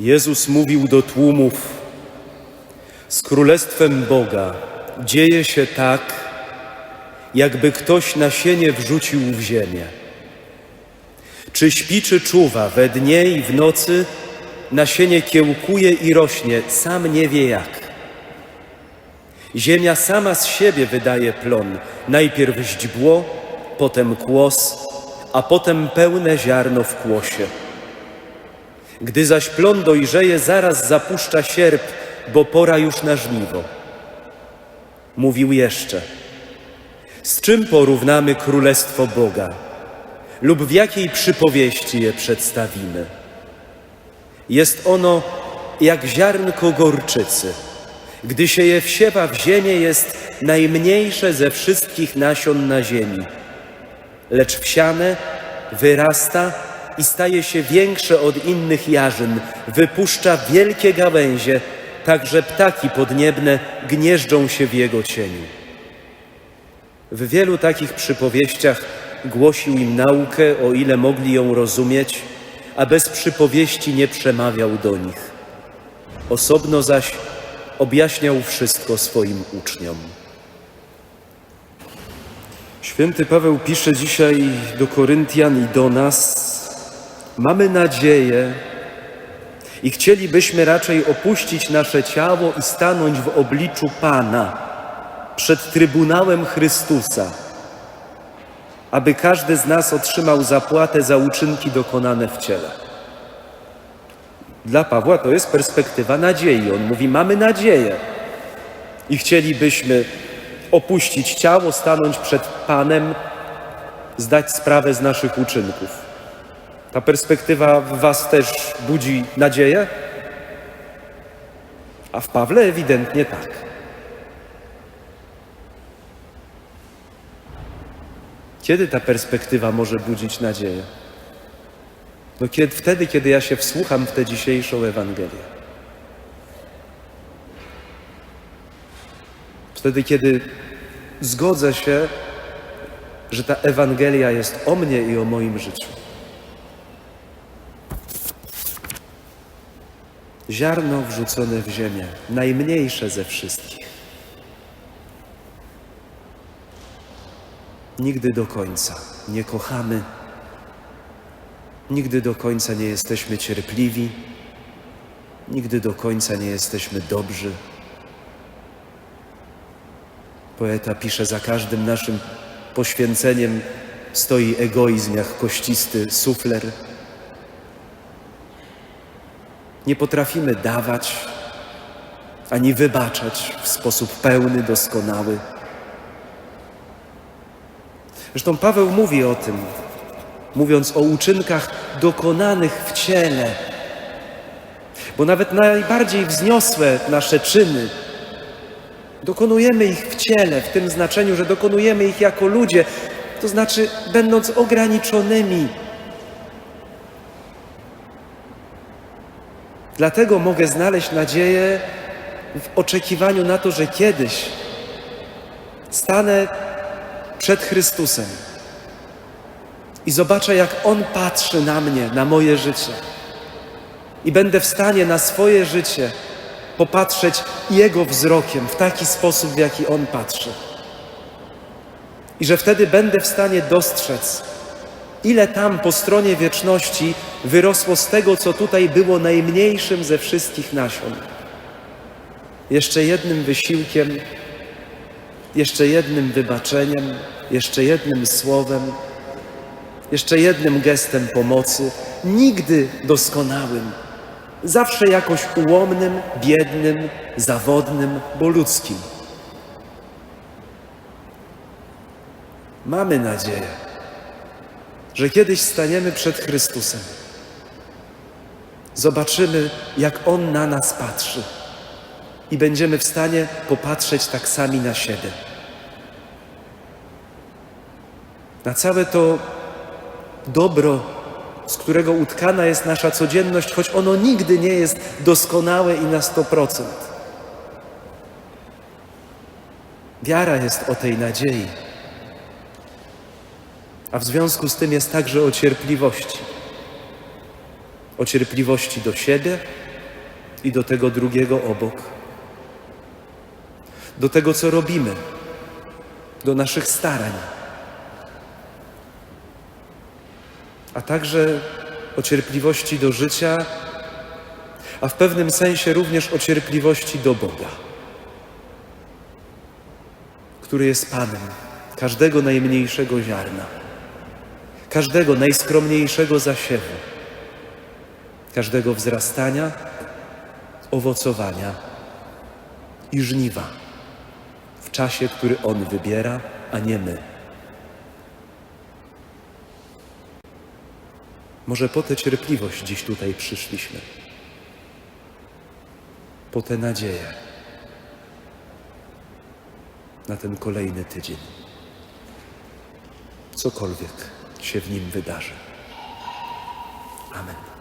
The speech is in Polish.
Jezus mówił do tłumów: Z królestwem Boga dzieje się tak, jakby ktoś nasienie wrzucił w ziemię. Czy śpi, czy czuwa, we dnie i w nocy nasienie kiełkuje i rośnie, sam nie wie jak. Ziemia sama z siebie wydaje plon, najpierw źdźbło, potem kłos, a potem pełne ziarno w kłosie. Gdy zaś plon dojrzeje, zaraz zapuszcza sierp, bo pora już na żniwo. Mówił jeszcze: Z czym porównamy królestwo Boga? Lub w jakiej przypowieści je przedstawimy? Jest ono jak ziarnko gorczycy. Gdy się je wsiewa w ziemię, jest najmniejsze ze wszystkich nasion na ziemi. Lecz wsiane wyrasta i staje się większe od innych jarzyn, wypuszcza wielkie gałęzie, tak że ptaki podniebne gnieżdżą się w jego cieniu. W wielu takich przypowieściach głosił im naukę, o ile mogli ją rozumieć, a bez przypowieści nie przemawiał do nich. Osobno zaś objaśniał wszystko swoim uczniom. Święty Paweł pisze dzisiaj do Koryntian i do nas: Mamy nadzieję i chcielibyśmy raczej opuścić nasze ciało i stanąć w obliczu Pana przed Trybunałem Chrystusa, aby każdy z nas otrzymał zapłatę za uczynki dokonane w ciele. Dla Pawła to jest perspektywa nadziei. On mówi: Mamy nadzieję i chcielibyśmy opuścić ciało, stanąć przed Panem, zdać sprawę z naszych uczynków. Ta perspektywa w Was też budzi nadzieję? A w Pawle ewidentnie tak. Kiedy ta perspektywa może budzić nadzieję? No kiedy, wtedy, kiedy ja się wsłucham w tę dzisiejszą Ewangelię. Wtedy, kiedy zgodzę się, że ta Ewangelia jest o mnie i o moim życiu. Ziarno wrzucone w ziemię, najmniejsze ze wszystkich. Nigdy do końca nie kochamy, nigdy do końca nie jesteśmy cierpliwi, nigdy do końca nie jesteśmy dobrzy. Poeta pisze, za każdym naszym poświęceniem stoi egoizm jak kościsty sufler. Nie potrafimy dawać ani wybaczać w sposób pełny, doskonały. Zresztą Paweł mówi o tym, mówiąc o uczynkach dokonanych w ciele. Bo nawet najbardziej wzniosłe nasze czyny, dokonujemy ich w ciele, w tym znaczeniu, że dokonujemy ich jako ludzie, to znaczy będąc ograniczonymi. Dlatego mogę znaleźć nadzieję w oczekiwaniu na to, że kiedyś stanę przed Chrystusem i zobaczę, jak On patrzy na mnie, na moje życie. I będę w stanie na swoje życie popatrzeć Jego wzrokiem w taki sposób, w jaki On patrzy. I że wtedy będę w stanie dostrzec, ile tam po stronie wieczności wyrosło z tego, co tutaj było najmniejszym ze wszystkich nasion. Jeszcze jednym wysiłkiem, jeszcze jednym wybaczeniem, jeszcze jednym słowem, jeszcze jednym gestem pomocy, nigdy doskonałym, zawsze jakoś ułomnym, biednym, zawodnym, bo ludzkim. Mamy nadzieję, że kiedyś staniemy przed Chrystusem. Zobaczymy, jak On na nas patrzy i będziemy w stanie popatrzeć tak sami na siebie. Na całe to dobro, z którego utkana jest nasza codzienność, choć ono nigdy nie jest doskonałe i na 100%. Wiara jest o tej nadziei, a w związku z tym jest także o cierpliwości. O cierpliwości do siebie i do tego drugiego obok, do tego, co robimy, do naszych starań, a także o cierpliwości do życia, a w pewnym sensie również o cierpliwości do Boga, który jest Panem każdego najmniejszego ziarna, każdego najskromniejszego zasiewu, każdego wzrastania, owocowania i żniwa w czasie, który On wybiera, a nie my. Może po tę cierpliwość dziś tutaj przyszliśmy, po tę nadzieję. Na ten kolejny tydzień, cokolwiek się w nim wydarzy. Amen.